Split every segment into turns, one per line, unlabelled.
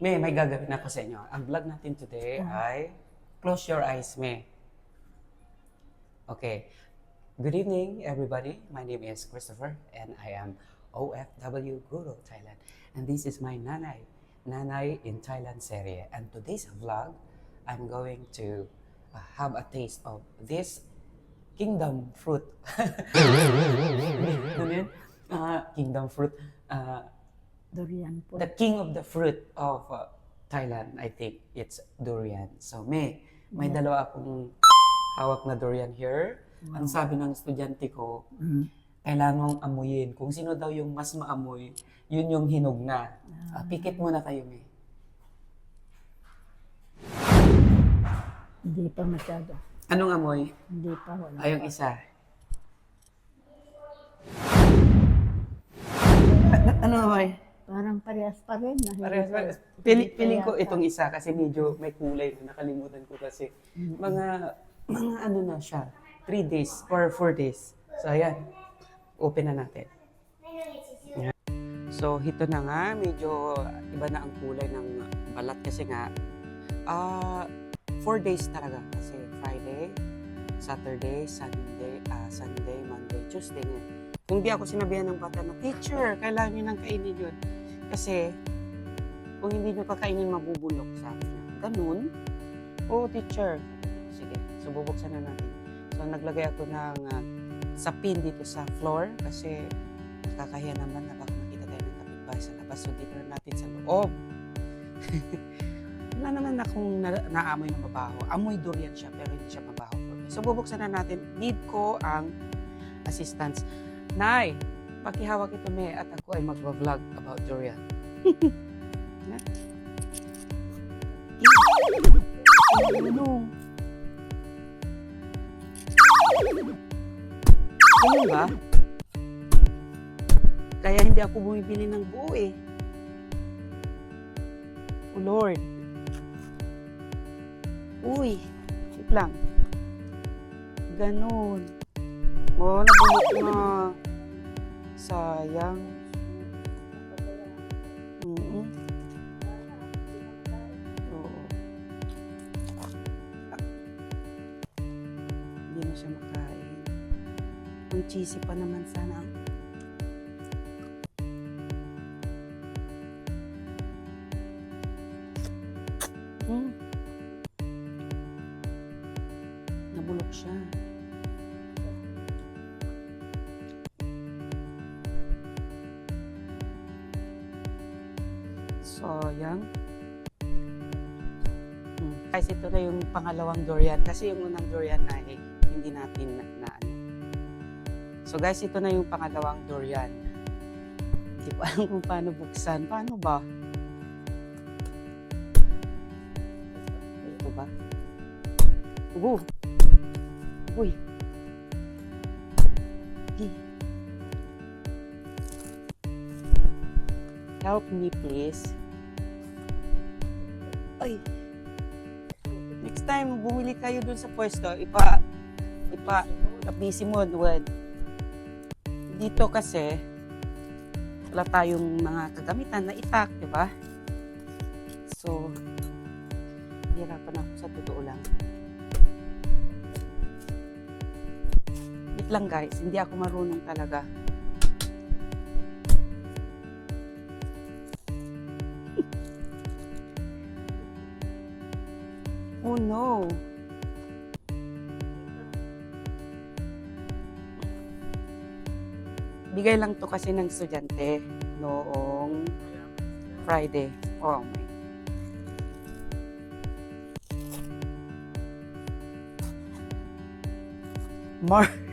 May, may gagawin ako sa inyo. Ang vlog natin today ay Close Your Eyes, May. Okay. Good evening, everybody. My name is Christopher, and I am OFW Guru Thailand. And this is my Nanay, Nanay in Thailand series. And today's vlog, I'm going to uh, have a taste of this kingdom fruit. ano yun? Ah, kingdom fruit. Ah,
Durian po.
the king of the fruit of uh, Thailand, I think it's durian. So, may, may dalawa akong hawak na durian here. Ang sabi ng estudyante ko,
Mm.
kailangan amuyin. Kung sino daw yung mas maamoy, yun yung hinog na. Ah, pikit muna kayo, may.
Hindi pa masyado.
Anong amoy?
Hindi pa wala.
Ay, yung isa. Ano amoy?
Parang parehas pa rin. na hindi
Parehas,
pa-.
Pili, piling ko itong isa kasi medyo may kulay. Nakalimutan ko kasi. Mga, mga ano na siya. Three days or four days. So, ayan. Open na natin. Ayan. So, ito na nga. Medyo iba na ang kulay ng balat kasi nga. Ah, four days talaga. Kasi Friday, Saturday, Sunday, ah, Sunday, Monday, Tuesday nga. Kung di ako sinabihan ng bata na, teacher, kailangan nyo nang kainin yun. Kasi, kung hindi nyo kakainin, mabubulok sa akin. Ganun. Oo, teacher. Sige, so bubuksan na natin. So, naglagay ako ng uh, sapin dito sa floor kasi nakakahiya naman na baka makita tayo ng kapitbahay sa labas. So, dito na natin sa loob. Wala naman akong na naamoy na mabaho. Amoy durian siya, pero hindi siya mabaho. So, bubuksan na natin. Need ko ang assistance. Nay, pakihawak ito me at ako ay magva-vlog about durian. Na? Ano? Ba? Kaya hindi ako bumibili ng buo eh. Oh Lord. Uy, wait lang. Ganun. Oh, nabulok na. Sayang. Mm Oo. Hindi na siya makain. Ang cheesy pa naman sana. Hmm. Nabulok siya. Sayang. Hmm. Guys, ito na yung pangalawang durian. Kasi yung unang durian na eh, hindi natin na, na ano. So guys, ito na yung pangalawang durian. Hindi ko alam kung paano buksan. Paano ba? Ito ba? Ugo! Uy! Help me, please. Ay. Next time, bumili kayo dun sa pwesto, ipa, ipa, busy mo, Duwad. Dito kasi, wala tayong mga kagamitan na itak, di ba? So, hirapan ako sa totoo lang. Wait lang guys, hindi ako marunong talaga. Oh no. Bigay lang to kasi ng estudyante noong Friday. Oh my. Mar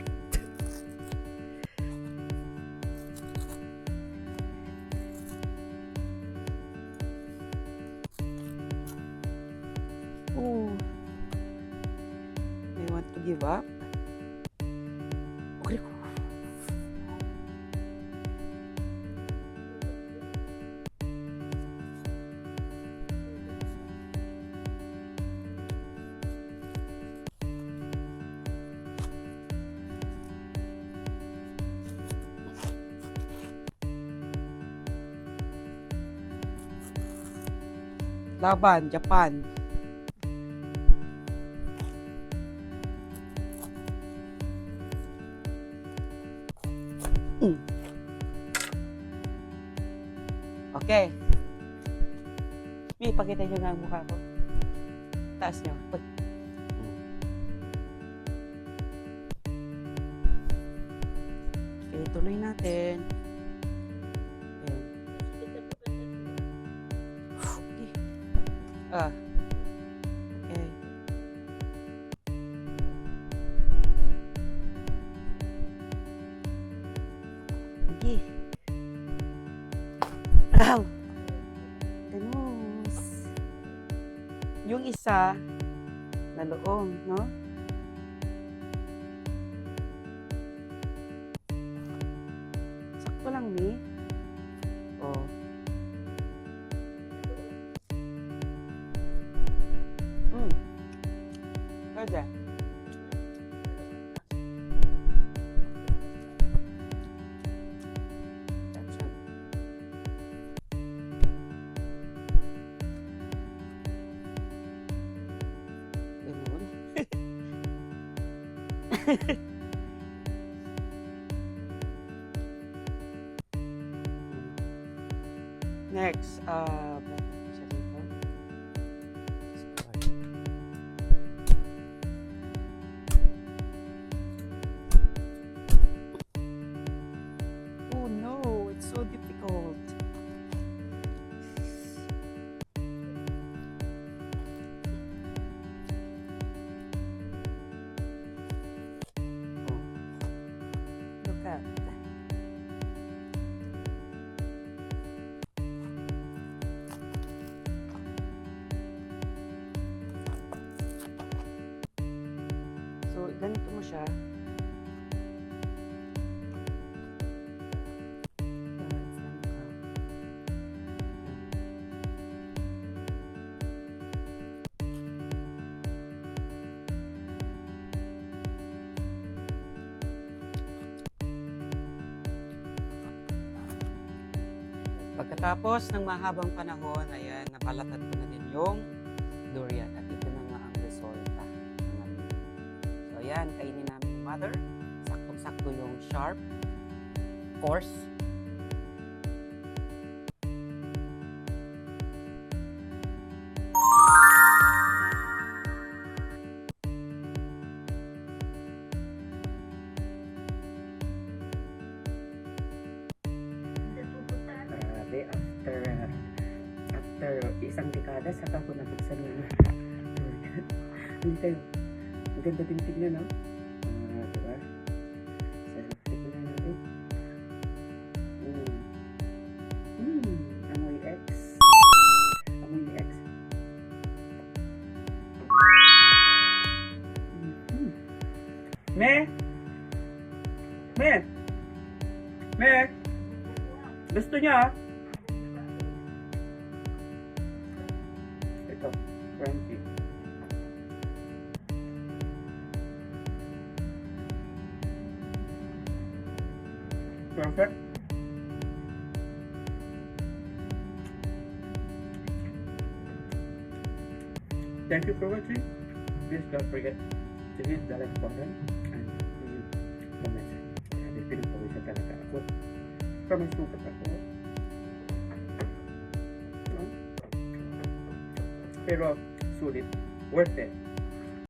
Oh. give up laban Japan Okay. Mi, pakita nyo nga ang mukha ko. Taas nyo. Pag... Okay, tuloy natin. Okay. Ah. Okay. Ow! Ganus. Yung isa, na loong, no? Next, uh, So, ganito mo siya. Pagkatapos ng mahabang panahon, ayan, napalatad ko na din yung durian. At ito ayan, kainin namin mother. Saktong-sakto yung sharp, coarse. Grabe, after after isang dekada, saka ko nabuksan yung Hindi. Ang ganda din tignan, no? Ah, diba? So, tignan natin. Mm. Mm, amoy X. Amoy X. Mhm. Me? Me? Me? Gusto niya? Ito, crunchy. Perfect. Thank you for watching. Please don't forget to hit the like button and leave comments. Grabe, pinagpawisan talaga ako. Promise mo ka ako. Pero, sulit. Worth it.